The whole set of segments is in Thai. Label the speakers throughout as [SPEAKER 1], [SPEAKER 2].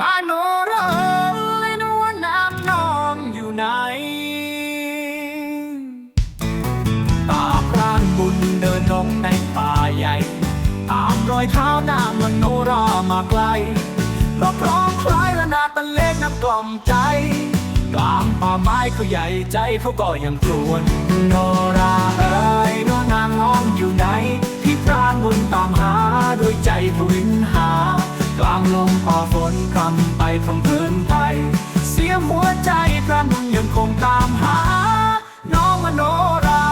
[SPEAKER 1] มาโนราเลยนวลน้ำนองอยู่ไหนตาพรานบุญเดินลงในป่าใหญ่ ตามรอยเท้าน้ามโนรามาไกลเรอบร้องคล้ายระนาดบรรเลงน้ำกล่อมใจ กลางป่าไม้เขาใหญ่ใจเขาก็ยังกลวนโนราเอ๋ยโนนางน้องอยู่ไหน ที่พรานบุญตามหาด้วยใจทวินหา กลางลมพอฝนคำไปพรำพื้นไปเสียงหัวใจพรานบุญยังคงตามหา น้องมโนรา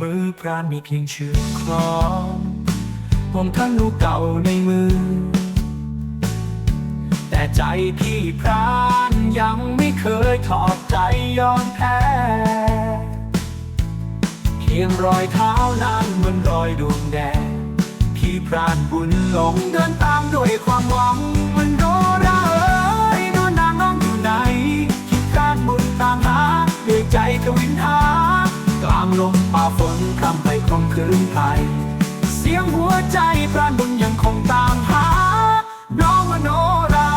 [SPEAKER 1] มือพรานมีเพียงเชือกคล้องห่วงธนูเก่าในมือ แต่ใจพี่พรานยังไม่เคยถอดใจยอมแพ้เพียงรอยเท้านั้นเหมือนรอยดวงแดง พี่พรานบุญหลงเดินตามด้วยความหวังมันโนราเอ้ยโนนางน้องอยู่ไหนพี่พรานบุญตามหาด้วยใจทวินหากลางลมป่าฝนคำไปคลองคืนไทยเสียงหัวใจพรานบุญยังคงตามหา น้องมโนรา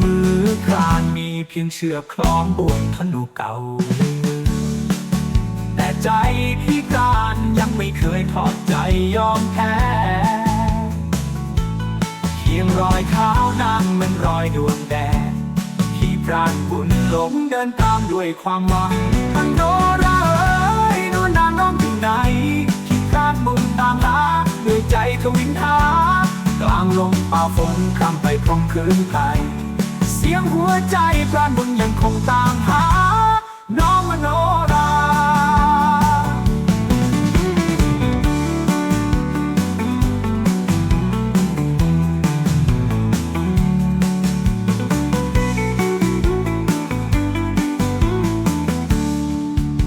[SPEAKER 1] มือพราน เพียงเชือกคล้องบ่วงธนูเก่าในมือแต่ใจพี่การยังไม่เคยทอดใจยอมแพ้เพียงรอยเท้านางเหมันรอยดวงแดงที่พรานบุญหลงเดินตามด้วยความหวังอันโนราเอ้ยโนนางน้องอยู่ไหนที่พรานบุญตามหาด้วยใจทวินหากลางลมป่าฝนคำไปพร้อมคืนไทย สียงหัวใจพรานบุญยังคงตามหา น้องมโนรา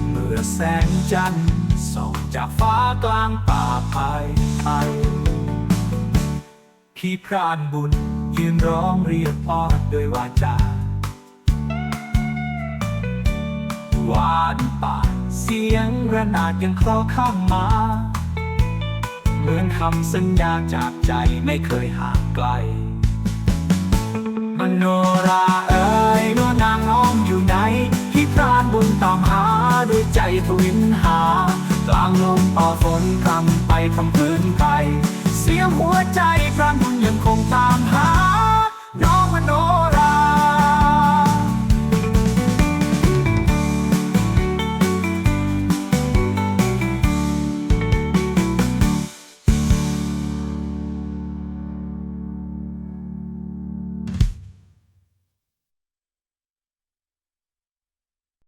[SPEAKER 1] เมื่อแสงจันทร์ส่องจากฟ้ากลางป่าไผ่ไผ่พี่พรานบุญ ยืนร้องเรียกพ่อด้วยวาจาหวานปาเสียงระนาดยังคลอข้ามมา เหมือนคำสัญญาจากใจไม่เคยห่างไกล มโนราเอ๋ยโนนางน้องอยู่ไหนพี่พรานบุญตามหาด้วยใจทวินหากลางลมป่าฝนคำไปคำพื้นไป เสียงหัวใจพรานบุญยังคงตามหา น้องมโน